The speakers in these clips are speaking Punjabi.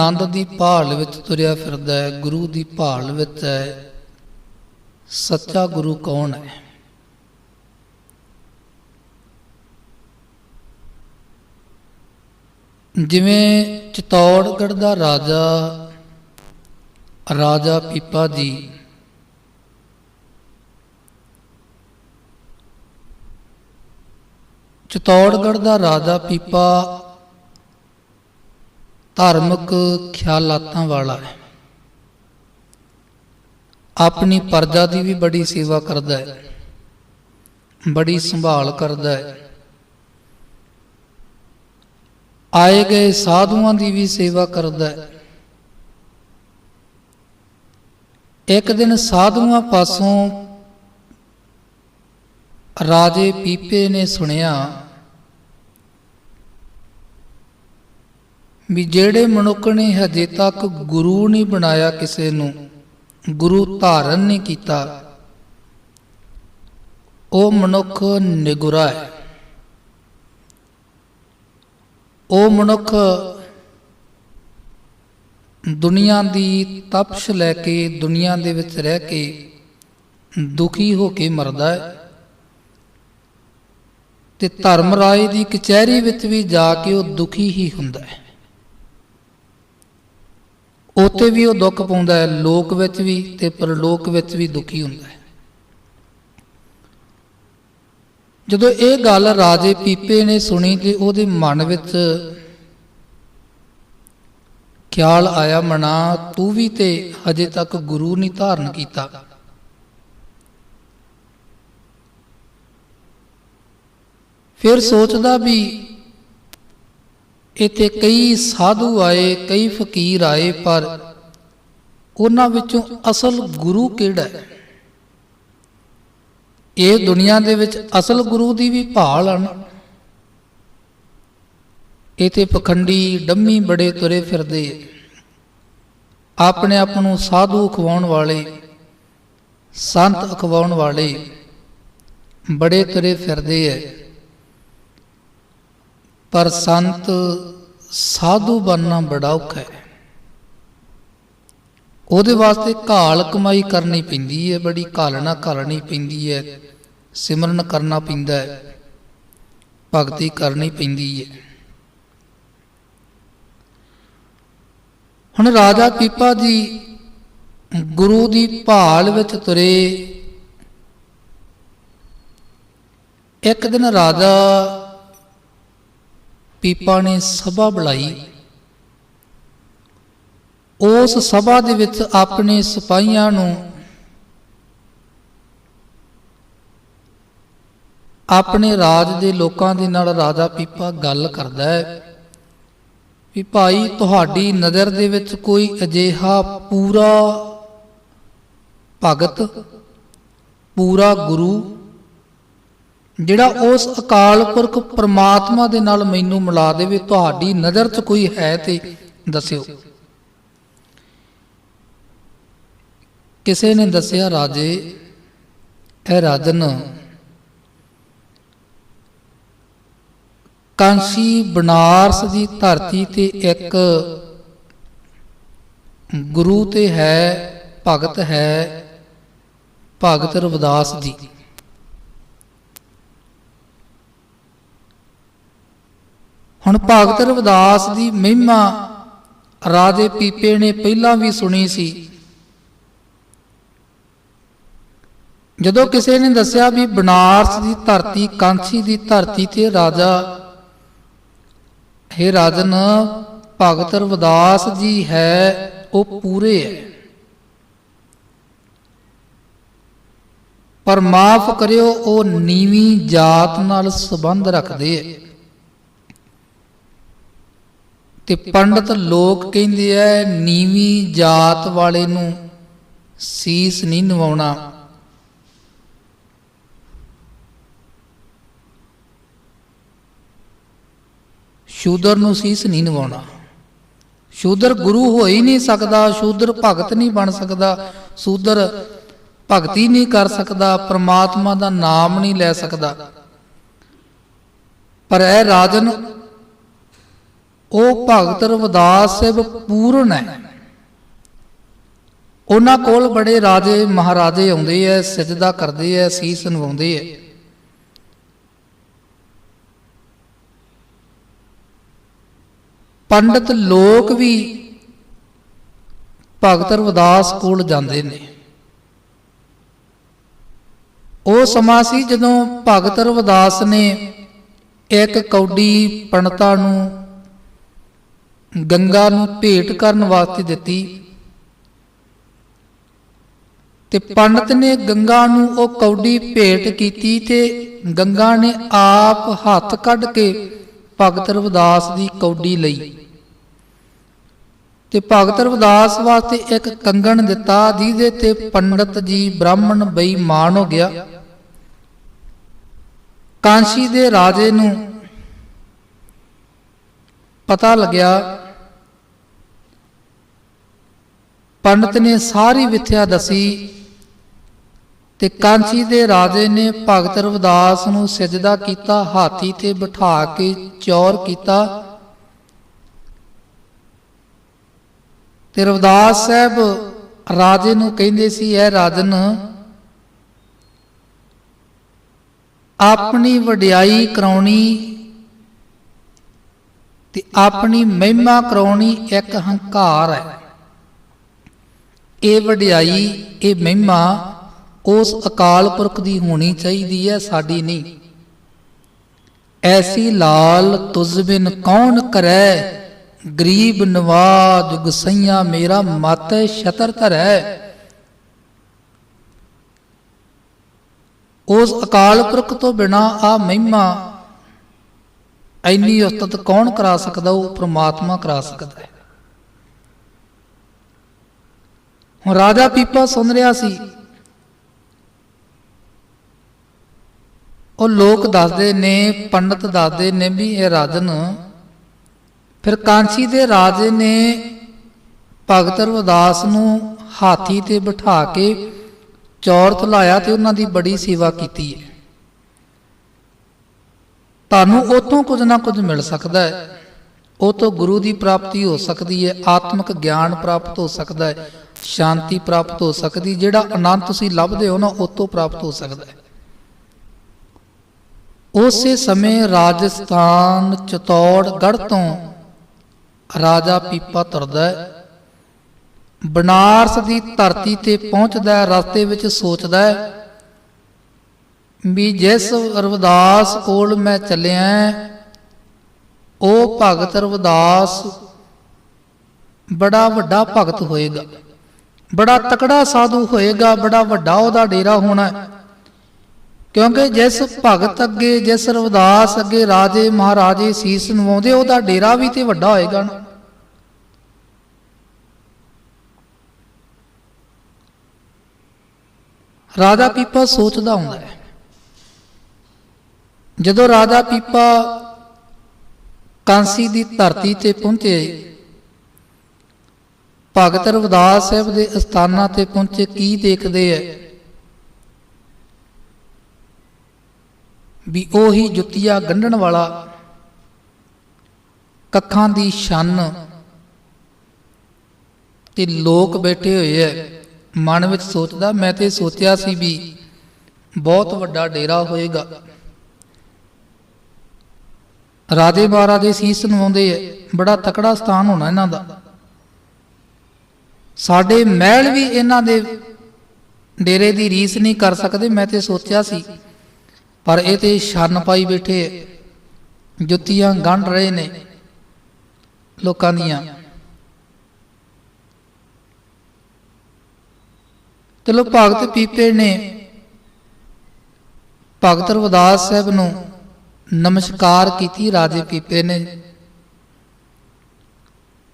ਆਨੰਦ ਦੀ ਭਾਲ ਵਿੱਚ ਤੁਰਿਆ ਫਿਰਦਾ ਹੈ, ਗੁਰੂ ਦੀ ਭਾਲ ਵਿੱਚ ਹੈ, ਸੱਚਾ ਗੁਰੂ ਕੌਣ ਹੈ? ਜਿਵੇਂ ਚਿਤੌੜਗੜ੍ਹ ਦਾ ਰਾਜਾ ਰਾਜਾ ਪੀਪਾ ਜੀ, ਚਿਤੌੜਗੜ੍ਹ ਦਾ ਰਾਜਾ ਪੀਪਾ ਧਾਰਮਿਕ ਖਿਆਲਾਤਾਂ ਵਾਲਾ ਹੈ। ਆਪਣੀ ਪਰਜਾ ਦੀ ਵੀ ਬੜੀ ਸੇਵਾ ਕਰਦਾ ਹੈ। ਬੜੀ ਸੰਭਾਲ ਕਰਦਾ ਹੈ। ਆਏ ਗਏ ਸਾਧੂਆਂ ਦੀ ਵੀ ਸੇਵਾ ਕਰਦਾ ਹੈ। ਇੱਕ ਦਿਨ ਸਾਧੂਆਂ ਪਾਸੋਂ ਰਾਜੇ ਪੀਪੇ ਨੇ ਸੁਣਿਆ ਵੀ ਜਿਹੜੇ ਮਨੁੱਖ ਨੇ ਹਜੇ ਤੱਕ ਗੁਰੂ ਨਹੀਂ ਬਣਾਇਆ ਕਿਸੇ ਨੂੰ, ਗੁਰੂ ਧਾਰਨ ਨਹੀਂ ਕੀਤਾ, ਉਹ ਮਨੁੱਖ ਨਿਗੁਰਾ ਹੈ। ਉਹ ਮਨੁੱਖ ਦੁਨੀਆ ਦੀ ਤਪਸ਼ ਲੈ ਕੇ, ਦੁਨੀਆ ਦੇ ਵਿੱਚ ਰਹਿ ਕੇ ਦੁਖੀ ਹੋ ਕੇ ਮਰਦਾ ਹੈ ਤੇ ਧਰਮ ਰਾਏ ਦੀ ਕਚਹਿਰੀ ਵਿੱਚ ਵੀ ਜਾ ਕੇ ਉਹ ਦੁਖੀ ਹੀ ਹੁੰਦਾ ਹੈ। ਉਤੇ ਵੀ ਉਹ ਦੁੱਖ ਪਾਉਂਦਾ ਹੈ, ਲੋਕ ਵਿੱਚ ਵੀ ਤੇ ਪਰਲੋਕ ਵਿੱਚ ਵੀ ਦੁਖੀ ਹੁੰਦਾ ਹੈ। ਜਦੋਂ ਇਹ ਗੱਲ ਰਾਜੇ ਪੀਪੇ ਨੇ ਸੁਣੀ ਤੇ ਉਹਦੇ ਮਨ ਵਿੱਚ ਖਿਆਲ ਆਇਆ, ਮਨਾ, ਤੂੰ ਵੀ ਤੇ ਹਜੇ ਤੱਕ ਗੁਰੂ ਨਹੀਂ ਧਾਰਨ ਕੀਤਾ। ਫਿਰ ਸੋਚਦਾ ਵੀ ਇੱਥੇ ਕਈ ਸਾਧੂ ਆਏ, ਕਈ ਫਕੀਰ ਆਏ, ਪਰ ਉਹਨਾਂ ਵਿੱਚੋਂ ਅਸਲ ਗੁਰੂ ਕਿਹੜਾ ਹੈ? ਇਹ ਦੁਨੀਆ ਦੇ ਵਿੱਚ ਅਸਲ ਗੁਰੂ ਦੀ ਵੀ ਭਾਲ ਹਨ ਇਥੇ ਪਖੰਡੀ ਡੰਮੀ ਬੜੇ ਤੁਰੇ ਫਿਰਦੇ ਆਪਣੇ ਆਪ ਨੂੰ ਸਾਧੂ ਖਵਾਉਣ ਵਾਲੇ, ਸੰਤ ਅਖਵਾਉਣ ਵਾਲੇ ਬੜੇ ਤੁਰੇ ਫਿਰਦੇ ਐ ਪਰ ਸੰਤ ਸਾਧੂ ਬਣਨਾ ਬੜਾ ਔਖਾ ਹੈ। ਉਹਦੇ ਵਾਸਤੇ ਘਾਲ ਕਮਾਈ ਕਰਨੀ ਪੈਂਦੀ ਹੈ, ਬੜੀ ਘਾਲਣਾ ਘਾਲਣੀ ਪੈਂਦੀ ਹੈ, ਸਿਮਰਨ ਕਰਨਾ ਪੈਂਦਾ ਹੈ, ਭਗਤੀ ਕਰਨੀ ਪੈਂਦੀ ਹੈ। ਹੁਣ ਰਾਜਾ ਪੀਪਾ ਜੀ ਗੁਰੂ ਦੀ ਭਾਲ ਵਿੱਚ ਤੁਰੇ। ਇੱਕ ਦਿਨ ਰਾਜਾ ਪੀਪਾ ਨੇ ਸਭਾ ਬੁਲਾਈ। ਉਸ ਸਭਾ ਦੇ ਵਿੱਚ ਆਪਣੇ ਸਿਪਾਹੀਆਂ ਨੂੰ ਆਪਣੇ ਰਾਜ ਦੇ ਲੋਕਾਂ ਦੇ ਨਾਲ ਰਾਜਾ ਪੀਪਾ ਗੱਲ ਕਰਦਾ ਹੈ ਵੀ ਭਾਈ ਤੁਹਾਡੀ ਨਜ਼ਰ ਦੇ ਵਿੱਚ ਕੋਈ ਅਜਿਹਾ ਪੂਰਾ ਭਗਤ, ਪੂਰਾ ਗੁਰੂ ਜਿਹੜਾ ਉਸ ਅਕਾਲ ਪੁਰਖ ਪ੍ਰਮਾਤਮਾ ਦੇ ਨਾਲ ਮੈਨੂੰ ਮਿਲਾ ਦੇਵੇ, ਤੁਹਾਡੀ ਨਜ਼ਰ 'ਚ ਕੋਈ ਹੈ ਤੇ ਦੱਸਿਓ। ਕਿਸੇ ਨੇ ਦੱਸਿਆ, ਰਾਜੇ, ਇਹ ਰਾਜਨ, ਕਾਂਸੀ ਬਨਾਰਸ ਦੀ ਧਰਤੀ ਤੇ ਇੱਕ ਗੁਰੂ ਤੇ ਹੈ, ਭਗਤ ਹੈ, ਭਗਤ ਰਵਿਦਾਸ ਜੀ। ਹੁਣ ਭਗਤ ਰਵਿਦਾਸ ਦੀ ਮਹਿਮਾ ਰਾਜੇ ਪੀਪੇ ਨੇ ਪਹਿਲਾਂ ਵੀ ਸੁਣੀ ਸੀ। ਜਦੋਂ ਕਿਸੇ ਨੇ ਦੱਸਿਆ ਵੀ ਬਨਾਰਸ ਦੀ ਧਰਤੀ ਕਾਂਸੀ ਦੀ ਧਰਤੀ ਤੇ ਰਾਜਾ हे ਰਾਜਨ, ਭਗਤ ਰਵਿਦਾਸ ਜੀ ਹੈ, ਉਹ ਪੂਰੇ ਹੈ। ਪਰ ਮਾਫ ਕਰਿਓ, ਉਹ ਨੀਵੀਂ ਜਾਤ ਨਾਲ ਸੰਬੰਧ ਰੱਖਦੇ ਹੈ। ਤੇ ਪੰਡਤ ਲੋਕ ਕਹਿੰਦੇ ਐ, ਨੀਵੀਂ ਜਾਤ ਵਾਲੇ ਨੂੰ ਸੀਸ ਨਹੀਂ ਨਵਾਉਣਾ। ਸ਼ੂਦਰ ਨੂੰ ਸੀਸ ਨਹੀਂ ਨਵਾਉਣਾ। ਸ਼ੂਦਰ ਗੁਰੂ ਹੋ ਹੀ ਨਹੀਂ ਸਕਦਾ, ਸ਼ੂਦਰ ਭਗਤ ਨਹੀਂ ਬਣ ਸਕਦਾ, ਸ਼ੂਦਰ ਭਗਤੀ ਨਹੀਂ ਕਰ ਸਕਦਾ, ਪ੍ਰਮਾਤਮਾ ਦਾ ਨਾਮ ਨਹੀਂ ਲੈ ਸਕਦਾ। ਪਰ ਇਹ ਰਾਜਨ ਉਹ ਭਗਤ ਰਵਿਦਾਸ ਸਾਹਿਬ ਪੂਰਨ ਹੈ। ਉਹਨਾਂ ਕੋਲ ਬੜੇ ਰਾਜੇ ਮਹਾਰਾਜੇ ਆਉਂਦੇ ਐ, ਸਜਦਾ ਕਰਦੇ ਐ, ਸੀਸ ਨਵਾਉਂਦੇ ਐ। ਪੰਡਤ ਲੋਕ ਵੀ ਭਗਤ ਰਵਿਦਾਸ ਕੋਲ ਜਾਂਦੇ ਨੇ। ਉਹ ਸਮਾਂ ਸੀ ਜਦੋਂ ਭਗਤ ਰਵਿਦਾਸ ਨੇ ਇੱਕ ਕੌਡੀ ਪੰਡਤਾਂ ਨੂੰ ਗੰਗਾ ਨੂੰ ਭੇਟ ਕਰਨ ਵਾਸਤੇ ਦਿੱਤੀ। ਤੇ ਪੰਡਤ ਨੇ ਗੰਗਾ ਨੂੰ ਉਹ ਕੌਡੀ ਭੇਟ ਕੀਤੀ ਤੇ ਗੰਗਾ ਨੇ ਆਪ ਹੱਥ ਕੱਢ ਕੇ ਭਗਤ ਰਵਿਦਾਸ ਦੀ ਕੌਡੀ ਲਈ। ਤੇ ਭਗਤ ਰਵਿਦਾਸ ਵਾਸਤੇ ਇੱਕ ਕੰਗਣ ਦਿੱਤਾ ਜਿਹਦੇ ਤੇ ਪੰਡਤ ਜੀ ਬ੍ਰਾਹਮਣ ਬੇਈਮਾਨ ਹੋ ਗਿਆ। ਕਾਂਸ਼ੀ ਦੇ ਰਾਜੇ ਨੂੰ ਪਤਾ ਲੱਗਿਆ, ਪੰਡਤ ਨੇ ਸਾਰੀ ਵਿਥਿਆ ਦਸੀ ਤੇ ਕਾਂਚੀ ਦੇ ਰਾਜੇ ਨੇ ਭਗਤ ਰਵਿਦਾਸ ਨੂੰ ਸਜਦਾ ਕੀਤਾ, ਹਾਥੀ ਤੇ ਬਿਠਾ ਕੇ ਚੌਰ ਕੀਤਾ ਤੇ ਰਵਿਦਾਸ ਸਾਹਿਬ ਰਾਜੇ ਨੂੰ ਕਹਿੰਦੇ ਸੀ ਇਹ ਰਾਜਨ, ਆਪਣੀ ਵਡਿਆਈ ਕਰਾਉਣੀ ਤੇ ਆਪਣੀ ਮਹਿਮਾ ਕਰਾਉਣੀ ਇੱਕ ਹੰਕਾਰ ਹੈ। ਇਹ ਵਡਿਆਈ, ਇਹ ਮਹਿਮਾ ਉਸ ਅਕਾਲ ਪੁਰਖ ਦੀ ਹੋਣੀ ਚਾਹੀਦੀ ਹੈ, ਸਾਡੀ ਨਹੀਂ। ਐਸੀ ਲਾਲ ਤੁਝ ਬਿਨ ਕੌਣ ਕਰੈ, ਗਰੀਬ ਨਵਾਜ ਗੁਸਈਆ ਮੇਰਾ ਮਾਤੇ ਛਤਰ ਧਰੈ। ਉਸ ਅਕਾਲ ਪੁਰਖ ਤੋਂ ਬਿਨਾ ਆ ਮਹਿਮਾ ਐਨੀ ਉਸਤਤ ਕੌਣ ਕਰਾ ਸਕਦਾ? ਉਹ ਪ੍ਰਮਾਤਮਾ ਕਰਾ ਸਕਦਾ ਹੈ। ਹੁਣ ਰਾਜਾ ਪੀਪਾ ਸੁਣ ਰਿਹਾ ਸੀ। ਉਹ ਲੋਕ ਦੱਸਦੇ ਨੇ, ਪੰਡਤ ਦੱਸਦੇ ਨੇ ਵੀ ਇਹ ਰਾਜਨ, ਫਿਰ ਕਾਂਸ਼ੀ ਦੇ ਰਾਜੇ ਨੇ ਭਗਤ ਰਵਿਦਾਸ ਨੂੰ ਹਾਥੀ ਤੇ ਬਿਠਾ ਕੇ ਚੌਰਤ ਲਾਇਆ ਤੇ ਉਹਨਾਂ ਦੀ ਬੜੀ ਸੇਵਾ ਕੀਤੀ ਹੈ। ਤੁਹਾਨੂੰ ਉਤੋਂ ਕੁਝ ਨਾ ਕੁਝ ਮਿਲ ਸਕਦਾ ਹੈ। ਉਹ ਤੋਂ ਗੁਰੂ ਦੀ ਪ੍ਰਾਪਤੀ ਹੋ ਸਕਦੀ ਹੈ, ਆਤਮਿਕ ਗਿਆਨ ਪ੍ਰਾਪਤ ਹੋ ਸਕਦਾ ਹੈ, ਸ਼ਾਂਤੀ ਪ੍ਰਾਪਤ ਹੋ ਸਕਦੀ, ਜਿਹੜਾ ਆਨੰਦ ਤੁਸੀਂ ਲੱਭਦੇ ਹੋ ਨਾ ਉਤੋਂ ਪ੍ਰਾਪਤ ਹੋ ਸਕਦਾ ਹੈ। ਉਸੇ ਸਮੇਂ ਰਾਜਸਥਾਨ ਚਤੌੜਗੜ੍ਹ ਤੋਂ ਰਾਜਾ ਪੀਪਾ ਤੁਰਦਾ ਹੈ। ਬਨਾਰਸ ਦੀ ਧਰਤੀ ਤੇ ਪਹੁੰਚਦਾ ਹੈ, ਰਸਤੇ ਵਿੱਚ ਸੋਚਦਾ ਹੈ ਵੀ ਜਿਸ ਰਵਿਦਾਸ ਕੋਲ ਮੈਂ ਚੱਲਿਆ, ਉਹ ਭਗਤ ਰਵਦਾਸ ਬੜਾ ਵੱਡਾ ਭਗਤ ਹੋਏਗਾ। ਬੜਾ ਤਕੜਾ ਸਾਧੂ ਹੋਏਗਾ, ਬੜਾ ਵੱਡਾ ਉਹਦਾ ਡੇਰਾ ਹੋਣਾ। ਕਿਉਂਕਿ ਜਿਸ ਭਗਤ ਅੱਗੇ, ਜਿਸ ਰਵਿਦਾਸ ਅੱਗੇ ਰਾਜੇ, ਮਹਾਰਾਜੇ, ਸੀਸ ਨਵਾਉਂਦੇ, ਉਹਦਾ ਡੇਰਾ ਵੀ ਤੇ ਵੱਡਾ ਹੋਏਗਾ ਨਾ। ਰਾਜਾ ਪੀਪਾ ਸੋਚਦਾ ਹੁੰਦਾ ਹੈ ਜਦੋਂ ਰਾਜਾ ਪੀਪਾ ਕਾਂਸੀ ਦੀ ਧਰਤੀ ਤੇ ਪਹੁੰਚੇ, ਭਗਤ ਰਵਿਦਾਸ ਸਾਹਿਬ ਦੇ ਅਸਥਾਨਾਂ ਤੇ ਪਹੁੰਚੇ, ਕੀ ਦੇਖਦੇ ਐ ਵੀ ਉਹੀ ਜੁੱਤੀਆ ਗੰਢਣ ਵਾਲਾ, ਕੱਖਾਂ ਦੀ ਛੰਨ ਤੇ ਲੋਕ ਬੈਠੇ ਹੋਏ ਐ ਮਨ ਵਿੱਚ ਸੋਚਦਾ, ਮੈਂ ਤੇ ਸੋਚਿਆ ਸੀ ਵੀ ਬਹੁਤ ਵੱਡਾ ਡੇਰਾ ਹੋਏਗਾ। ਰਾਜੇ ਦੇ ਸੀਸ ਨਵਾਉਂਦੇ ਐ। ਬੜਾ ਤਕੜਾ ਸਥਾਨ ਹੋਣਾ ਇਹਨਾਂ ਦਾ। ਸਾਡੇ ਮਹਿਲ ਵੀ ਇਹਨਾਂ ਦੇ ਡੇਰੇ ਦੀ ਰੀਸ ਨਹੀਂ ਕਰ ਸਕਦੇ, ਮੈਂ ਤੇ ਸੋਚਿਆ ਸੀ। ਪਰ ਇਹ ਤੇ ਛੰਨ ਪਾਈ ਬੈਠੇ ਜੁੱਤੀਆਂ ਗੰਢ ਰਹੇ ਨੇ ਲੋਕਾਂ ਦੀਆਂ। ਚਲੋ ਭਗਤ ਪੀਪੇ ਨੇ। ਭਗਤ ਰਵਿਦਾਸ ਸਾਹਿਬ ਨੂੰ ਨਮਸਕਾਰ ਕੀਤੀ ਰਾਜੇ ਪੀਪੇ ਨੇ।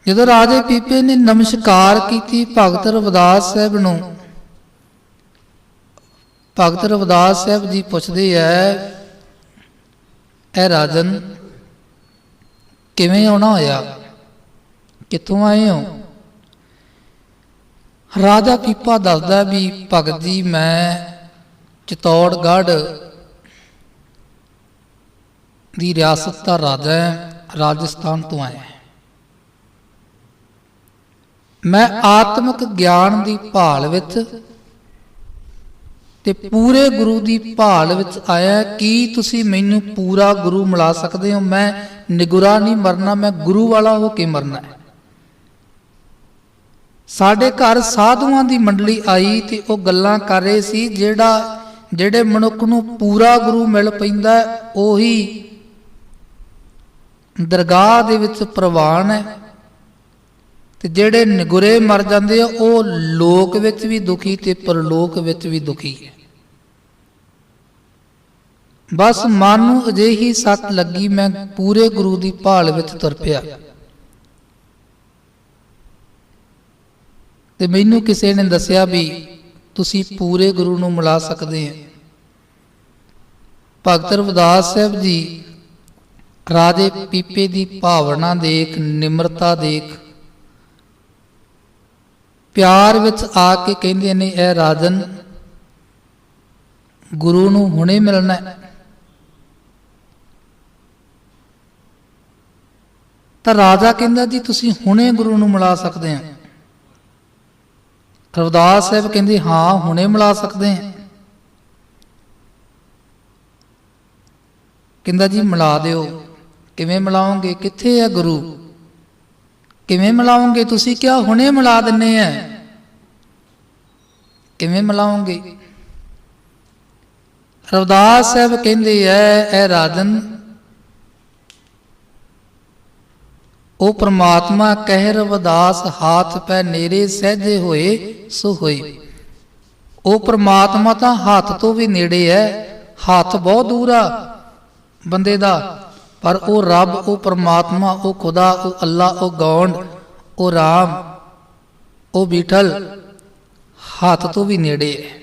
ਜਦੋਂ ਰਾਜੇ ਪੀਪੇ ਨੇ ਨਮਸਕਾਰ ਕੀਤੀ ਭਗਤ ਰਵਿਦਾਸ ਸਾਹਿਬ ਨੂੰ, ਭਗਤ ਰਵਿਦਾਸ ਸਾਹਿਬ ਜੀ ਪੁੱਛਦੇ ਐ ਐ ਰਾਜਨ, ਕਿਵੇਂ ਆਉਣਾ ਹੋਇਆ? ਕਿੱਥੋਂ ਆਏ ਹੋ? ਰਾਜਾ ਪੀਪਾ ਦੱਸਦਾ ਵੀ, ਭਗਤ ਜੀ, ਮੈਂ ਚਤੌੜਗੜ੍ਹ ਦੀ ਰਿਆਸਤ ਦਾ ਰਾਜਾ ਹਾਂ, ਰਾਜਸਥਾਨ ਤੋਂ ਆਇਆ ਮੈਂ ਆਤਮਿਕ ਗਿਆਨ ਦੀ ਭਾਲ ਵਿੱਚ ਤੇ ਪੂਰੇ ਗੁਰੂ ਦੀ ਭਾਲ ਵਿੱਚ ਆਇਆ ਕੀ ਤੁਸੀਂ ਮੈਨੂੰ ਪੂਰਾ ਗੁਰੂ ਮਿਲਾ ਸਕਦੇ ਹੋ। ਮੈਂ ਨਿਗੁਰਾ ਨਹੀਂ ਮਰਨਾ, ਮੈਂ ਗੁਰੂ ਵਾਲਾ ਹੋ ਕੇ ਮਰਨਾ ਹੈ। ਸਾਡੇ ਘਰ ਸਾਧੂਆਂ ਦੀ ਮੰਡਲੀ ਆਈ ਤੇ ਉਹ ਗੱਲਾਂ ਕਰ ਰਹੇ ਸੀ, ਜਿਹੜਾ, ਜਿਹੜੇ ਮਨੁੱਖ ਨੂੰ ਪੂਰਾ ਗੁਰੂ ਮਿਲ ਪੈਂਦਾ ਉਹੀ ਦਰਗਾਹ ਦੇ ਵਿੱਚ ਪ੍ਰਵਾਨ ਹੈ। ਤੇ ਜਿਹੜੇ ਨਿਗੁਰੇ ਮਰ ਜਾਂਦੇ ਆ, ਉਹ ਲੋਕ ਵਿੱਚ ਵੀ ਦੁਖੀ ਤੇ ਪਰਲੋਕ ਵਿੱਚ ਵੀ ਦੁਖੀ ਹੈ। ਬਸ ਮਨ ਨੂੰ ਅਜਿਹੀ ਸੱਤ ਲੱਗੀ, ਮੈਂ ਪੂਰੇ ਗੁਰੂ ਦੀ ਭਾਲ ਵਿੱਚ ਤੁਰ ਪਿਆ। ਤੇ ਮੈਨੂੰ ਕਿਸੇ ਨੇ ਦੱਸਿਆ ਵੀ, ਤੁਸੀਂ ਪੂਰੇ ਗੁਰੂ ਨੂੰ ਮਿਲਾ ਸਕਦੇ ਆ ਭਗਤ ਰਵਿਦਾਸ ਸਾਹਿਬ ਜੀ ਰਾਜੇ ਪੀਪੇ ਦੀ ਭਾਵਨਾ ਦੇਖ, ਨਿਮਰਤਾ ਦੇਖ। ਪਿਆਰ ਵਿੱਚ ਆ ਕੇ ਕਹਿੰਦੇ ਨੇ, ਇਹ ਰਾਜਨ, ਗੁਰੂ ਨੂੰ ਹੁਣੇ ਮਿਲਣਾ ਹੈ। ਤਾਂ ਰਾਜਾ ਕਹਿੰਦਾ, ਜੀ, ਤੁਸੀਂ ਹੁਣੇ ਗੁਰੂ ਨੂੰ ਮਿਲਾ ਸਕਦੇ ਆ। ਰਵਿਦਾਸ ਸਾਹਿਬ ਕਹਿੰਦੇ, ਹਾਂ, ਹੁਣੇ ਮਿਲਾ ਸਕਦੇ ਆ। ਕਹਿੰਦਾ, ਜੀ, ਮਿਲਾ ਦਿਓ। ਕਿਵੇਂ ਮਿਲਾਓਗੇ? ਕਿੱਥੇ ਹੈ ਗੁਰੂ? ਕਿਵੇਂ ਮਿਲਾਓਗੇ ਤੁਸੀਂ? ਕਿਹਾ ਹੁਣੇ ਮਿਲਾ ਦਿੰਨੇ ਆ ਕਿਵੇਂ ਮਿਲਾਓਗੇ? ਰਵਦਾਸ ਸਾਹਿਬ ਕਹਿੰਦੇ ਐ ਐ ਰਾਜਨ, ਉਹ ਪ੍ਰਮਾਤਮਾ ਕਹਿ ਰਵਦਾਸ, ਹਾਥ ਪੈ ਨੇਰੇ ਸਹਿਜੇ ਹੋਏ, ਸੋ ਹੋਏ। ਉਹ ਪ੍ਰਮਾਤਮਾ ਤਾਂ ਹੱਥ ਤੋਂ ਵੀ ਨੇੜੇ ਹੈ ਹੱਥ ਬਹੁਤ ਦੂਰ ਆ ਬੰਦੇ ਦਾ। ਪਰ ਉਹ ਰੱਬ, ਉਹ ਪ੍ਰਮਾਤਮਾ, ਉਹ ਖੁਦਾ, ਉਹ ਅੱਲਾ, ਉਹ ਗੌਂਡ, ਉਹ ਰਾਮ, ਉਹ ਵਿਠਲ ਹੱਥ ਤੋਂ ਵੀ ਨੇੜੇ ਹੈ।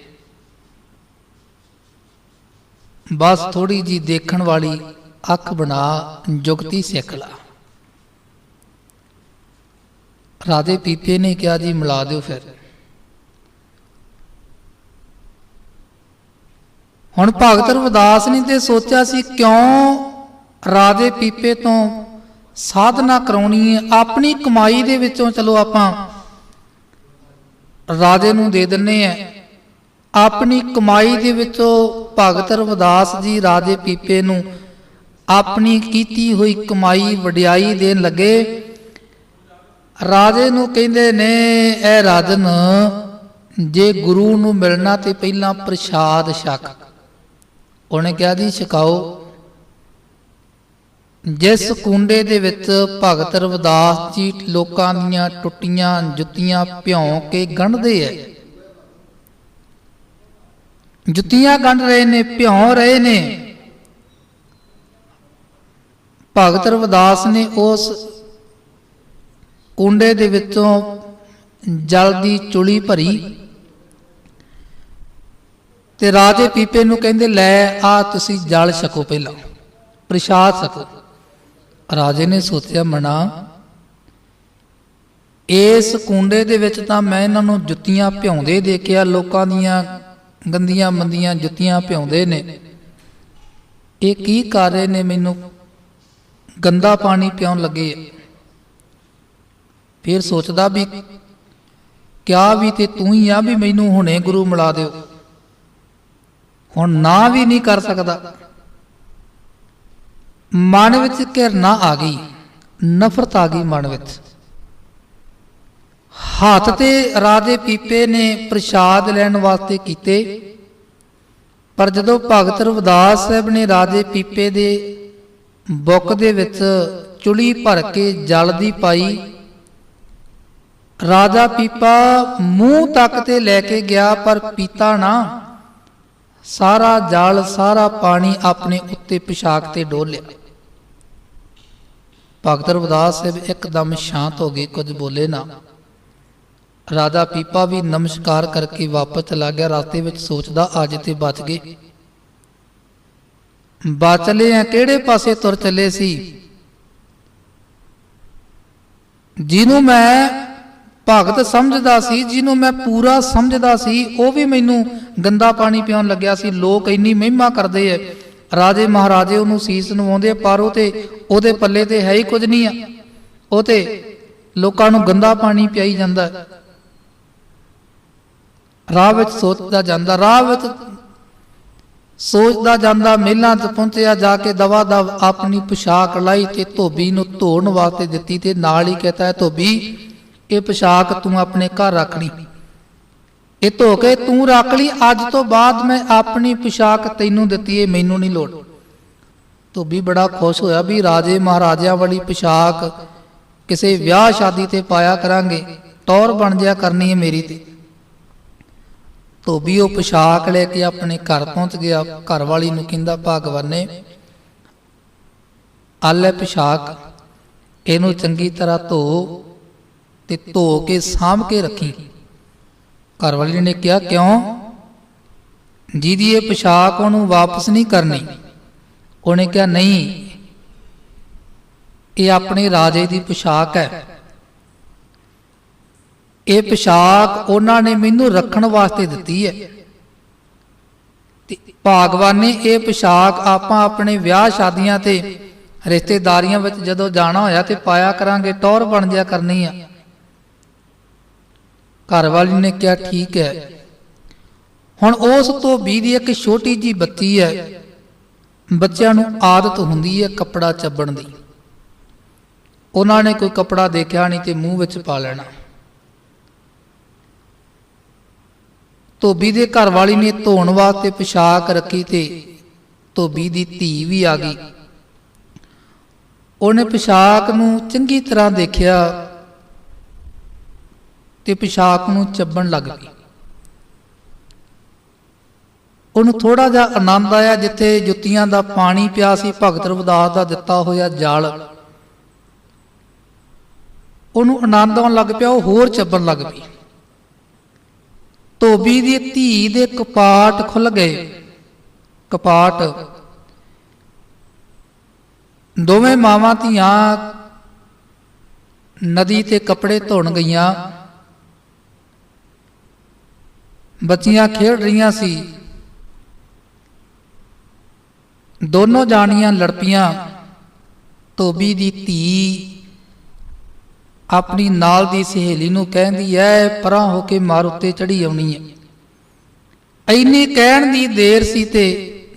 ਬਸ ਥੋੜੀ ਜੀ ਦੇਖਣ ਵਾਲੀ ਅੱਖ ਬਣਾ, ਜੁਗਤੀ ਸਿੱਖ ਲਾ। ਰਾਧੇ ਪੀਪੇ ਨੇ ਕਿਹਾ ਜੀ, ਮਿਲਾ ਦਿਓ ਫਿਰ। ਹੁਣ ਭਗਤ ਰਵਿਦਾਸ ਨੇ ਤੇ ਸੋਚਿਆ ਸੀ, ਕਿਉਂ ਰਾਜੇ ਪੀਪੇ ਤੋਂ ਸਾਧਨਾ ਕਰਾਉਣੀ ਹੈ। ਆਪਣੀ ਕਮਾਈ ਦੇ ਵਿੱਚੋਂ ਚਲੋ ਆਪਾਂ ਰਾਜੇ ਨੂੰ ਦੇ ਦਿੰਨੇ ਆ। ਆਪਣੀ ਕਮਾਈ ਦੇ ਵਿੱਚੋਂ ਭਗਤ ਰਵਿਦਾਸ ਜੀ ਰਾਜੇ ਪੀਪੇ ਨੂੰ ਆਪਣੀ ਕੀਤੀ ਹੋਈ ਕਮਾਈ ਵਡਿਆਈ ਦੇਣ ਲੱਗੇ। ਰਾਜੇ ਨੂੰ ਕਹਿੰਦੇ ਨੇ ਇਹ ਰਾਜਨ, ਜੇ ਗੁਰੂ ਨੂੰ ਮਿਲਣਾ ਤੇ ਪਹਿਲਾਂ ਪ੍ਰਸ਼ਾਦ ਛਕ। ਉਹਨੇ ਕਿਹਾ, ਜੀ, ਛਕਾਓ। ਜਿਸ ਕੁੰਡੇ ਦੇ ਵਿੱਚ ਭਗਤ ਰਵਿਦਾਸ ਜੀ ਲੋਕਾਂ ਦੀਆਂ ਟੁੱਟੀਆਂ, ਜੁੱਤੀਆਂ ਭਿਉਂ ਕੇ ਗੰਢਦੇ ਐ। ਜੁੱਤੀਆਂ ਗੰਢ ਰਹੇ ਨੇ, ਭਿਉਂ ਰਹੇ ਨੇ। ਭਗਤ ਰਵਿਦਾਸ ਨੇ ਉਸ ਕੁੰਡੇ ਦੇ ਵਿੱਚੋਂ ਜਲ ਦੀ ਚੁਲੀ ਭਰੀ ਤੇ ਰਾਜੇ ਪੀਪੇ ਨੂੰ ਕਹਿੰਦੇ, ਲੈ ਆ ਤੁਸੀਂ ਜਲ ਛਕੋ ਪਹਿਲਾਂ, ਪ੍ਰਸ਼ਾਦ ਛਕੋ। ਰਾਜੇ ਨੇ ਸੋਚਿਆ, ਮਨਾ, ਇਸ ਕੁੰਡੇ ਦੇ ਵਿੱਚ ਤਾਂ ਮੈਂ ਇਹਨਾਂ ਨੂੰ ਜੁੱਤੀਆਂ ਭਿਉਂਦੇ ਦੇਖਿਆ, ਲੋਕਾਂ ਦੀਆਂ ਗੰਦੀਆਂ ਮੰਦੀਆਂ ਜੁੱਤੀਆਂ ਭਿਉਂਦੇ ਨੇ। ਇਹ ਕੀ ਕਰ ਰਹੇ ਨੇ ਮੈਨੂੰ? ਗੰਦਾ ਪਾਣੀ ਪਿਉਣ ਲੱਗੇ ਆ। ਫਿਰ ਸੋਚਦਾ ਵੀ ਕਿਆ ਵੀ ਤੇ ਤੂੰ ਹੀ ਆ ਵੀ ਮੈਨੂੰ ਹੁਣੇ ਗੁਰੂ ਮਿਲਾ ਦਿਓ। ਹੁਣ ਨਾ ਵੀ ਨਹੀਂ ਕਰ ਸਕਦਾ। ਮਨ ਵਿੱਚ ਘਿਰਨਾ ਆ ਗਈ, ਨਫ਼ਰਤ ਆ ਗਈ ਮਨ ਵਿੱਚ। ਹੱਥ ਤੇ ਰਾਜੇ ਪੀਪੇ ਨੇ ਪ੍ਰਸ਼ਾਦ ਲੈਣ ਵਾਸਤੇ ਕੀਤੇ, ਪਰ ਜਦੋਂ ਭਗਤ ਰਵਿਦਾਸ ਸਾਹਿਬ ਨੇ ਰਾਜੇ ਪੀਪੇ ਦੇ ਬੁੱਕ ਦੇ ਵਿੱਚ ਚੁਲੀ ਭਰ ਕੇ ਜਲ ਦੀ ਪਾਈ, ਰਾਜਾ ਪੀਪਾ ਮੂੰਹ ਤੱਕ ਤੇ ਲੈ ਕੇ ਗਿਆ, ਪਰ ਪੀਤਾ ਨਾ। ਸਾਰਾ ਜਲ, ਸਾਰਾ ਪਾਣੀ ਆਪਣੇ ਉੱਤੇ ਪਿਸ਼ਾਕ ਤੇ ਡੋਲ ਲਿਆ। ਭਗਤ ਰਵਿਦਾਸ ਸਾਹਿਬ ਇੱਕਦਮ ਸ਼ਾਂਤ ਹੋ ਗਏ, ਕੁਝ ਬੋਲੇ ਨਾ। ਰਾਜਾ ਪੀਪਾ ਵੀ ਨਮਸਕਾਰ ਕਰਕੇ ਵਾਪਸ ਚਲਾ ਗਿਆ ਰਸਤੇ ਵਿੱਚ ਸੋਚਦਾ ਅੱਜ ਤੇ ਬਚ ਗਏ। ਬਚਲੇ ਲਏ ਆ, ਕਿਹੜੇ ਪਾਸੇ ਤੁਰ ਚੱਲੇ ਸੀ? ਜਿਹਨੂੰ ਮੈਂ ਭਗਤ ਸਮਝਦਾ ਸੀ, ਜਿਹਨੂੰ ਮੈਂ ਪੂਰਾ ਸਮਝਦਾ ਸੀ, ਉਹ ਵੀ ਮੈਨੂੰ ਗੰਦਾ ਪਾਣੀ ਪਿਉਣ ਲੱਗਿਆ ਸੀ। ਲੋਕ ਇੰਨੀ ਮਹਿਮਾ ਕਰਦੇ ਐ ਰਾਜੇ ਮਹਾਰਾਜੇ ਉਹਨੂੰ ਸੀਸ ਨਵਾਉਂਦੇ ਪਰ ਉਹ ਤੇ ਉਹਦੇ ਪੱਲੇ ਤੇ ਹੈ ਹੀ ਕੁਝ ਨਹੀਂ ਆ। ਉਹ ਤੇ ਲੋਕਾਂ ਨੂੰ ਗੰਦਾ ਪਾਣੀ ਪਿਆਈ ਜਾਂਦਾ। ਰਾਹ ਵਿੱਚ ਸੋਚਦਾ ਜਾਂਦਾ, ਰਾਹ ਵਿੱਚ ਸੋਚਦਾ ਜਾਂਦਾ ਮੇਲਾਂ 'ਚ ਪਹੁੰਚਿਆ ਜਾ ਕੇ ਦਵਾ ਦਵ ਆਪਣੀ ਪੁਸ਼ਾਕ ਲਾਈ ਤੇ ਧੋਬੀ ਨੂੰ ਧੋਣ ਵਾਸਤੇ ਦਿੱਤੀ ਤੇ ਨਾਲ ਹੀ ਕਹਤਾ ਹੈ ਧੋਬੀ, ਇਹ ਪੁਸ਼ਾਕ ਤੂੰ ਆਪਣੇ ਘਰ ਰੱਖਣੀ ਇਹ ਧੋ ਕੇ ਤੂੰ ਰੱਖ ਲਈ, ਅੱਜ ਤੋਂ ਬਾਅਦ ਮੈਂ ਆਪਣੀ ਪੁਸ਼ਾਕ ਤੈਨੂੰ ਦਿੱਤੀ ਏ ਮੈਨੂੰ ਨਹੀਂ ਲੋੜ। ਧੋਬੀ ਬੜਾ ਖੁਸ਼ ਹੋਇਆ ਵੀ ਰਾਜੇ ਮਹਾਰਾਜਿਆਂ ਵਾਲੀ ਪੁਸ਼ਾਕ ਕਿਸੇ ਵਿਆਹ ਸ਼ਾਦੀ ਤੇ ਪਾਇਆ ਕਰਾਂਗੇ ਤੌਰ ਬਣ ਜਿਆ ਕਰਨੀ ਹੈ ਮੇਰੀ ਤੇ। ਧੋਬੀ ਉਹ ਪੁਸ਼ਾਕ ਲੈ ਕੇ ਆਪਣੇ ਘਰ ਪਹੁੰਚ ਗਿਆ, ਘਰ ਵਾਲੀ ਨੂੰ ਕਹਿੰਦਾ, ਭਗਵਾਨੇ ਆਲੇ ਪੁਸ਼ਾਕ, ਇਹਨੂੰ ਚੰਗੀ ਤਰ੍ਹਾਂ ਧੋ ਤੇ ਧੋ ਕੇ ਸਾਂਭ ਕੇ ਰੱਖੀ। ਘਰ ਵਾਲੀ ਨੇ ਕਿਹਾ, ਕਿਉਂ? ਜਿਹਦੀ ਇਹ ਪੋਸ਼ਾਕ ਉਹਨੂੰ ਵਾਪਸ ਨਹੀਂ ਕਰਨੀ। ਉਹਨੇ ਕਿਹਾ, ਨਹੀਂ, ਇਹ ਆਪਣੇ ਰਾਜੇ ਦੀ ਪੋਸ਼ਾਕ ਹੈ। ਇਹ ਪੋਸ਼ਾਕ ਉਹਨਾਂ ਨੇ ਮੈਨੂੰ ਰੱਖਣ ਵਾਸਤੇ ਦਿੱਤੀ ਹੈ। ਤੇ ਭਾਗਵਾਨ ਨੇ ਇਹ ਪੋਸ਼ਾਕ ਆਪਾਂ ਆਪਣੇ ਵਿਆਹ ਸ਼ਾਦੀਆਂ ਤੇ ਰਿਸ਼ਤੇਦਾਰੀਆਂ ਵਿੱਚ ਜਦੋਂ ਜਾਣਾ ਹੋਇਆ ਤੇ ਪਾਇਆ ਕਰਾਂਗੇ ਟੌਰ ਬਣ ਜਿਆ ਕਰਨੀ ਆ। ਘਰ ਵਾਲੀ ਨੇ ਕਿਹਾ, ਠੀਕ ਹੈ। ਹੁਣ ਉਸ ਤੋਂ ਵੀ ਦੀ ਇੱਕ ਛੋਟੀ ਜੀ ਬੱਤੀ ਹੈ। ਬੱਚਿਆਂ ਨੂੰ ਆਦਤ ਹੁੰਦੀ ਹੈ ਕੱਪੜਾ ਚੱਬਣ ਦੀ। ਉਹਨਾਂ ਨੇ ਕੋਈ ਕੱਪੜਾ ਦੇਖਿਆ ਨਹੀਂ ਤੇ ਮੂੰਹ ਵਿੱਚ ਪਾ ਲੈਣਾ। ਧੋਬੀ ਦੇ ਘਰ ਵਾਲੀ ਨੇ ਧੋਣ ਵਾਸਤੇ ਪੋਸ਼ਾਕ ਰੱਖੀ ਤੇ ਧੋਬੀ ਦੀ ਧੀ ਵੀ ਆ ਗਈ। ਉਹਨੇ ਪੋਸ਼ਾਕ ਨੂੰ ਚੰਗੀ ਤਰ੍ਹਾਂ ਦੇਖਿਆ। ਤੇ ਪਿਸ਼ਾਕ ਨੂੰ ਚੱਬਣ ਲੱਗ ਪਈ ਉਹਨੂੰ ਥੋੜਾ ਜਿਹਾ ਆਨੰਦ ਆਇਆ ਜਿੱਥੇ ਜੁੱਤੀਆਂ ਦਾ ਪਾਣੀ ਪਿਆ ਸੀ, ਭਗਤ ਰਵਦਾਸ ਦਾ ਦਿੱਤਾ ਹੋਇਆ ਜਲ। ਉਹਨੂੰ ਆਨੰਦ ਆਉਣ ਲੱਗ ਪਿਆ, ਉਹ ਹੋਰ ਚੱਬਣ ਲੱਗ ਪਈ। ਧੋਬੀ ਦੀ ਧੀ ਦੇ ਕਪਾਟ ਖੁੱਲ ਗਏ। ਕਪਾਟ। ਦੋਵੇਂ ਮਾਵਾਂ ਧੀਆਂ ਨਦੀ ਤੇ ਕੱਪੜੇ ਧੋਣ ਗਈਆਂ। ਬੱਚੀਆਂ ਖੇਡ ਰਹੀਆਂ ਸੀ। ਦੋਨੋਂ ਜਾਣੀਆਂ ਲੜਪੀਆਂ। ਧੋਬੀ ਦੀ ਧੀ ਆਪਣੀ ਨਾਲ ਦੀ ਸਹੇਲੀ ਨੂੰ ਕਹਿੰਦੀ ਐ ਪਰਾਂ ਹੋ ਕੇ ਮਾਰ ਉੱਤੇ ਚੜੀ ਆਉਣੀ ਐ। ਐਨੀ ਕਹਿਣ ਦੀ ਦੇਰ ਸੀ ਤੇ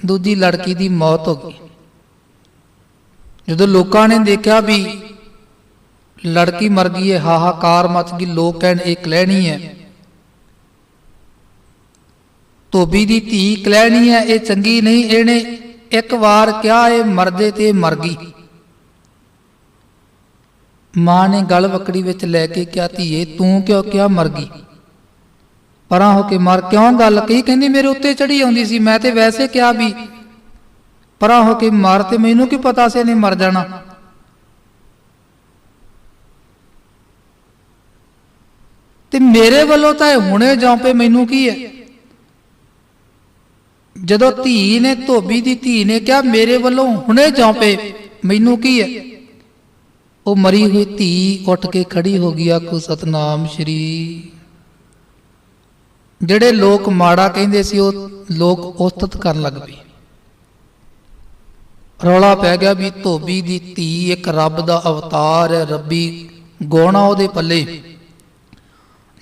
ਦੂਜੀ ਲੜਕੀ ਦੀ ਮੌਤ ਹੋ ਗਈ। ਜਦੋਂ ਲੋਕਾਂ ਨੇ ਦੇਖਿਆ ਵੀ ਲੜਕੀ ਮਰ ਗਈ ਹੈ ਹਾਹਾਕਾਰ ਮਚ ਗਈ ਲੋਕ ਕਹਿਣ ਇਹ ਕਲੈਣੀ ਹੈ ਧੋਬੀ ਦੀ ਧੀ ਕਲੈਣੀ ਹੈ, ਇਹ ਚੰਗੀ ਨਹੀਂ ਇਹਨੇ। ਇੱਕ ਵਾਰ ਕਿਹਾ, ਇਹ ਮਰਦੇ ਤੇ ਮਰ ਗਈ। ਮਾਂ ਨੇ ਗਲ ਵਕੜੀ ਵਿੱਚ ਲੈ ਕੇ ਕਿਹਾ, ਧੀਏ, ਤੂੰ ਕਿਉਂ ਕਿਹਾ ਮਰ ਗਈ? ਪਰਾਂ ਹੋ ਕੇ ਮਰ ਕਿਉਂ? ਗੱਲ ਕਹੀ ਕਹਿੰਦੀ, ਮੇਰੇ ਉੱਤੇ ਚੜੀ ਆਉਂਦੀ ਸੀ, ਮੈਂ ਤੇ ਵੈਸੇ ਕਿਹਾ ਵੀ। ਪਰਾਂ ਹੋ ਕੇ ਮਰ ਤੇ ਮੈਨੂੰ ਕੀ ਪਤਾ ਸੀ ਇਹਨੇ ਮਰ ਜਾਣਾ? ਤੇ ਮੇਰੇ ਵੱਲੋਂ ਤਾਂ ਇਹ ਹੁਣੇ ਜੌਂਪੇ ਮੈਨੂੰ ਕੀ ਹੈ? ਜਦੋਂ ਧੀ ਨੇ ਧੋਬੀ ਦੀ ਧੀ ਨੇ ਕਿਹਾ, ਮੇਰੇ ਵੱਲੋਂ ਹੁਣੇ ਜੌਂਪੇ ਮੈਨੂੰ ਕੀ ਹੈ? ਉਹ ਮਰੀ ਹੋਈ ਧੀ ਉੱਠ ਕੇ ਖੜੀ ਹੋ ਗਈ, ਆਖੋ, ਸਤਨਾਮ ਸ਼੍ਰੀ। ਜਿਹੜੇ ਲੋਕ ਮਾੜਾ ਕਹਿੰਦੇ ਸੀ, ਉਹ ਲੋਕ ਉਸਤਤ ਕਰਨ ਲੱਗ ਪਏ। ਰੌਲਾ ਪੈ ਗਿਆ ਵੀ ਧੋਬੀ ਦੀ ਧੀ ਇੱਕ ਰੱਬ ਦਾ ਅਵਤਾਰ ਹੈ, ਰੱਬੀ ਗੋਣਾ ਉਹਦੇ ਪੱਲੇ।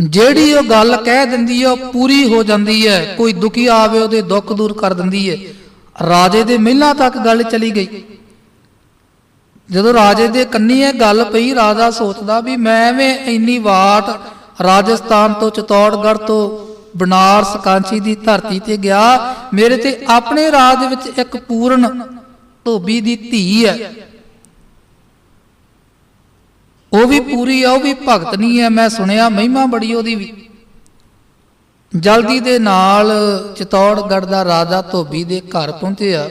ਜਿਹੜੀ ਉਹ ਗੱਲ ਕਹਿ ਦਿੰਦੀ ਹੈ ਉਹ ਪੂਰੀ ਹੋ ਜਾਂਦੀ ਹੈ ਕੋਈ ਦੁਖੀ ਆਵੇ, ਉਹਦੇ ਦੁੱਖ ਦੂਰ ਕਰ ਦਿੰਦੀ ਹੈ ਰਾਜੇ ਦੇ ਮਹਿਲਾਂ ਤੱਕ ਗੱਲ ਚਲੀ ਗਈ। ਜਦੋਂ ਰਾਜੇ ਦੇ ਕੰਨੀ ਇਹ ਗੱਲ ਪਈ, ਰਾਜਾ ਸੋਚਦਾ ਵੀ ਮੈਂ ਐਵੇਂ ਇੰਨੀ ਵਾਟ ਰਾਜਸਥਾਨ ਤੋਂ ਚਤੌੜਗੜ ਤੋਂ ਬਨਾਰਸ, ਕਾਂਚੀ ਦੀ ਧਰਤੀ ਤੇ ਗਿਆ। ਮੇਰੇ ਤੇ ਆਪਣੇ ਰਾਜ ਵਿੱਚ ਇੱਕ ਪੂਰਨ ਧੋਬੀ ਦੀ ਧੀ ਹੈ ਉਹ ਵੀ ਪੂਰੀ ਆ, ਉਹ ਵੀ ਭਗਤ ਨਹੀਂ ਹੈ। ਮੈਂ ਸੁਣਿਆ ਮਹਿਮਾ ਬੜੀ ਉਹਦੀ ਵੀ। ਜਲਦੀ ਦੇ ਨਾਲ ਚਿਤੌੜਗੜ ਦਾ ਰਾਜਾ ਧੋਬੀ ਦੇ ਘਰ ਪਹੁੰਚਿਆ।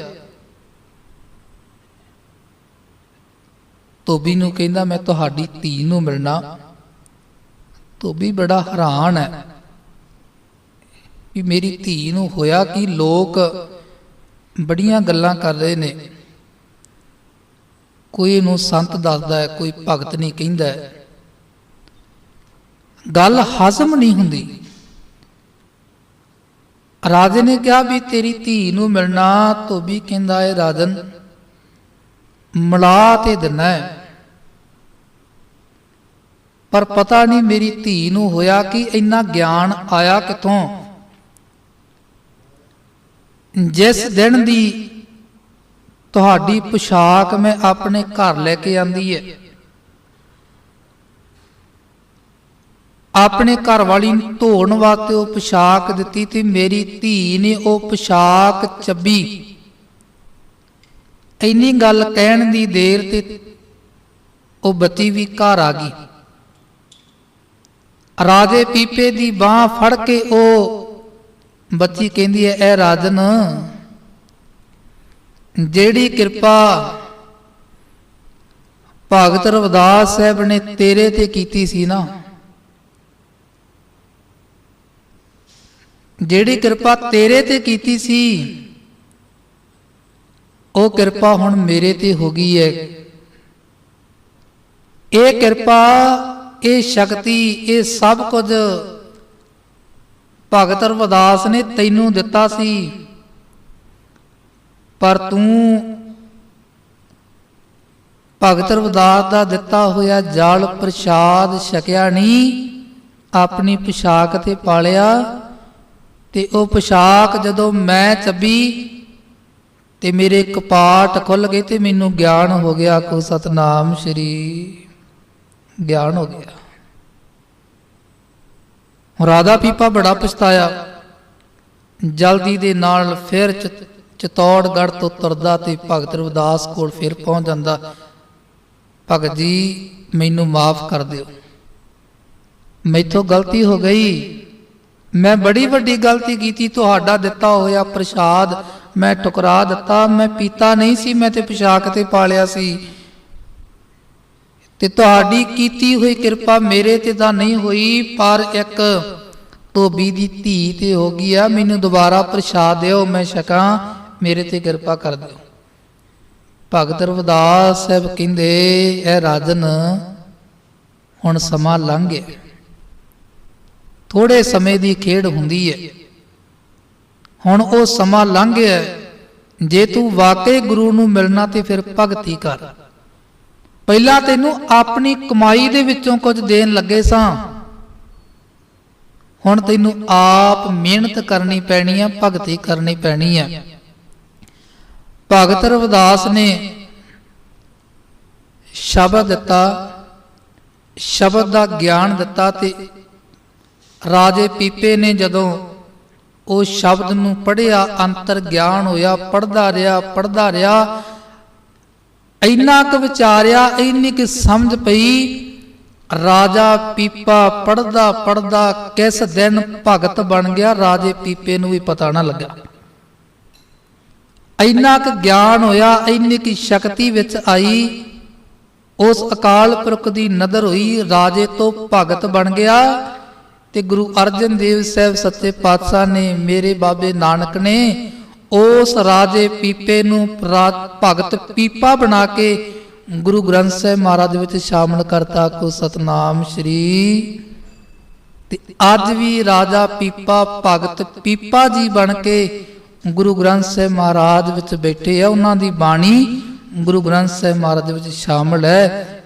ਧੋਬੀ ਨੂੰ ਕਹਿੰਦਾ, ਮੈਂ ਤੁਹਾਡੀ ਧੀ ਨੂੰ ਮਿਲਣਾ। ਧੋਬੀ ਬੜਾ ਹੈਰਾਨ ਹੈ ਵੀ ਮੇਰੀ ਧੀ ਨੂੰ ਹੋਇਆ ਕਿ ਲੋਕ ਬੜੀਆਂ ਗੱਲਾਂ ਕਰ ਰਹੇ ਨੇ। ਕੋਈ ਇਹਨੂੰ ਸੰਤ ਦੱਸਦਾ ਹੈ, ਕੋਈ ਭਗਤ ਨਹੀਂ ਕਹਿੰਦਾ ਗੱਲ ਹਜ਼ਮ ਨਹੀਂ ਹੁੰਦੀ। ਰਾਜੇ ਨੇ ਕਿਹਾ ਵੀ ਤੇਰੀ ਧੀ ਨੂੰ ਮਿਲਣਾ ਧੋਬੀ ਕਹਿੰਦਾ ਹੈ ਰਾਜਨ, ਮਿਲਾ ਤੇ ਦਿਨਾ ਪਰ ਪਤਾ ਨਹੀਂ ਮੇਰੀ ਧੀ ਨੂੰ ਹੋਇਆ ਕਿ ਇੰਨਾ ਗਿਆਨ ਆਇਆ ਕਿਥੋਂ। ਜਿਸ ਦਿਨ ਦੀ ਤੁਹਾਡੀ ਪੁਸ਼ਾਕ ਮੈਂ ਆਪਣੇ ਘਰ ਲੈ ਕੇ ਆਂਦੀ ਹੈ ਆਪਣੇ ਘਰ ਵਾਲੀ ਨੂੰ ਧੋਣ ਵਾਸਤੇ ਉਹ ਪੁਸ਼ਾਕ ਦਿੱਤੀ ਤੇ ਮੇਰੀ ਧੀ ਨੇ ਉਹ ਪੁਸ਼ਾਕ ਚੱਬੀ। ਇੰਨੀ ਗੱਲ ਕਹਿਣ ਦੀ ਦੇਰ ਤੇ ਉਹ ਬੱਤੀ ਵੀ ਘਰ ਆ ਗਈ। ਰਾਜੇ ਪੀਪੇ ਦੀ ਬਾਹ ਫੜ ਕੇ ਉਹ ਬੱਚੀ ਕਹਿੰਦੀ ਹੈ, ਐ ਰਾਜਨ ਜਿਹੜੀ ਕਿਰਪਾ ਭਗਤ ਰਵਿਦਾਸ ਸਾਹਿਬ ਨੇ ਤੇਰੇ ਤੇ ਕੀਤੀ ਸੀ ਨਾ, ਜਿਹੜੀ ਕਿਰਪਾ ਤੇਰੇ ਤੇ ਕੀਤੀ ਸੀ, ਉਹ ਕਿਰਪਾ ਹੁਣ ਮੇਰੇ ਤੇ ਹੋ ਗਈ ਹੈ। ਇਹ ਕਿਰਪਾ, ਇਹ ਸ਼ਕਤੀ, ਇਹ ਸਭ ਕੁਝ ਭਗਤ ਰਵਿਦਾਸ ਨੇ ਤੈਨੂੰ ਦਿੱਤਾ ਸੀ। ਪਰ ਤੂੰ ਭਗਤ ਰਵਿਦਾਸ ਦਾ ਦਿੱਤਾ ਹੋਇਆ ਜਲ ਪ੍ਰਸ਼ਾਦ ਛਕਿਆ ਨਹੀਂ, ਆਪਣੀ ਪੋਸ਼ਾਕ ਤੇ ਪਾਲਿਆ ਤੇ ਉਹ ਪੋਸ਼ਾਕ ਜਦੋਂ ਮੈਂ ਚੱਬੀ ਤੇ ਮੇਰੇ ਕਪਾਟ ਖੁੱਲ ਗਏ ਤੇ ਮੈਨੂੰ ਗਿਆਨ ਹੋ ਗਿਆ ਕੋ ਸਤਨਾਮ ਸ਼੍ਰੀ। ਗਿਆਨ ਹੋ ਗਿਆ। ਰਾਧਾ ਪੀਪਾ ਬੜਾ ਪਛਤਾਇਆ। ਜਲਦੀ ਦੇ ਨਾਲ ਫਿਰ ਚ- ਚਤੌੜਗੜ੍ਹ ਤੋਂ ਤੁਰਦਾ ਤੇ ਭਗਤ ਰਵਿਦਾਸ ਕੋਲ ਫਿਰ ਪਹੁੰਚ ਜਾਂਦਾ। ਭਗਤ ਜੀ, ਮੈਨੂੰ ਮਾਫ ਕਰ ਦਿਓ। ਮੈਥੋਂ ਗਲਤੀ ਹੋ ਗਈ। ਮੈਂ ਬੜੀ ਵੱਡੀ ਗਲਤੀ ਕੀਤੀ, ਤੁਹਾਡਾ ਦਿੱਤਾ ਹੋਇਆ ਪ੍ਰਸ਼ਾਦ ਮੈਂ ਟੁਕਰਾ ਦਿੱਤਾ। ਮੈਂ ਪੀਤਾ ਨਹੀਂ ਸੀ, ਮੈਂ ਤੇ ਪਿਸ਼ਾਕ ਤੇ ਪਾਲਿਆ ਸੀ। ਤੇ ਤੁਹਾਡੀ ਕੀਤੀ ਹੋਈ ਕਿਰਪਾ ਮੇਰੇ ਤੇ ਤਾਂ ਨਹੀਂ ਹੋਈ, ਪਰ ਇੱਕ ਧੋਬੀ ਦੀ ਧੀ ਤੇ ਹੋ ਗਈ ਆ ਮੈਨੂੰ ਦੁਬਾਰਾ ਪ੍ਰਸ਼ਾਦ ਦਿਓ, ਮੈਂ ਛਕਾਂ। ਮੇਰੇ ਤੇ ਕਿਰਪਾ ਕਰ ਦਿਓ। ਭਗਤ ਰਵਿਦਾਸ ਸਾਹਿਬ ਕਹਿੰਦੇ ਇਹ ਰਾਜਨ, ਹੁਣ ਸਮਾਂ ਲੰਘ ਗਿਆ। ਥੋੜੇ ਸਮੇਂ ਦੀ ਖੇਡ ਹੁੰਦੀ ਹੈ ਹੁਣ ਉਹ ਸਮਾਂ ਲੰਘ ਗਿਆ ਜੇ ਤੂੰ ਵਾਕਈ ਗੁਰੂ ਨੂੰ ਮਿਲਣਾ ਤੇ ਫਿਰ ਭਗਤੀ ਕਰ। ਪਹਿਲਾਂ ਤੈਨੂੰ ਆਪਣੀ ਕਮਾਈ ਦੇ ਵਿੱਚੋਂ ਕੁਝ ਦੇਣ ਲੱਗੇ ਸਾਂ। ਹੁਣ ਤੈਨੂੰ ਆਪ ਮਿਹਨਤ ਕਰਨੀ ਪੈਣੀ ਆ ਭਗਤੀ ਕਰਨੀ ਪੈਣੀ ਆ ਭਗਤ ਰਵਿਦਾਸ ਨੇ ਸ਼ਬਦ ਦਿੱਤਾ, ਸ਼ਬਦ ਦਾ ਗਿਆਨ ਦਿੱਤਾ ਤੇ ਰਾਜੇ ਪੀਪੇ ਨੇ ਜਦੋਂ ਉਹ ਸ਼ਬਦ ਨੂੰ ਪੜ੍ਹਿਆ, ਅੰਤਰ ਗਿਆਨ ਹੋਇਆ ਪੜਦਾ ਰਿਹਾ ਪੜਦਾ ਰਿਹਾ, ਇੰਨਾ ਕੁ ਵਿਚਾਰਿਆ, ਇੰਨੀ ਕਿ ਸਮਝ ਪਈ, ਰਾਜਾ ਪੀਪਾ ਪੜਦਾ ਪੜਦਾ ਕਿਸ ਦਿਨ ਭਗਤ ਬਣ ਗਿਆ, ਰਾਜੇ ਪੀਪੇ ਨੂੰ ਵੀ ਪਤਾ ਨਾ ਲੱਗਾ। ਇੰਨਾ ਕੁ ਗਿਆਨ ਹੋਇਆ, ਇੰਨੀ ਕਿ ਸ਼ਕਤੀ ਵਿੱਚ ਆਈ। ਉਸ ਅਕਾਲ ਪੁਰਖ ਦੀ ਨਜ਼ਰ ਹੋਈ, ਰਾਜੇ ਤੋਂ ਭਗਤ ਬਣ ਗਿਆ ਤੇ ਗੁਰੂ ਅਰਜਨ ਦੇਵ ਸਾਹਿਬ ਸੱਚੇ ਪਾਤਸ਼ਾਹ ਨੇ ਮੇਰੇ ਬਾਬੇ ਨਾਨਕ ਨੇ ਉਸ ਰਾਜੇ ਪੀਪੇ ਨੂੰ ਰਾ- ਭਗਤ ਪੀਪਾ ਬਣਾ ਕੇ ਗੁਰੂ ਗ੍ਰੰਥ ਸਾਹਿਬ ਮਹਾਰਾਜ ਵਿੱਚ ਸ਼ਾਮਲ ਕਰਤਾ ਕੋ ਸਤਨਾਮ ਸ਼੍ਰੀ। ਤੇ ਅੱਜ ਵੀ ਰਾਜਾ ਪੀਪਾ ਭਗਤ ਪੀਪਾ ਜੀ ਬਣ ਕੇ ਗੁਰੂ ਗ੍ਰੰਥ ਸਾਹਿਬ ਮਹਾਰਾਜ ਵਿੱਚ ਬੈਠੇ ਆ, ਉਹਨਾਂ ਦੀ ਬਾਣੀ ਗੁਰੂ ਗ੍ਰੰਥ ਸਾਹਿਬ ਮਹਾਰਾਜ ਦੇ ਵਿੱਚ ਸ਼ਾਮਲ ਹੈ।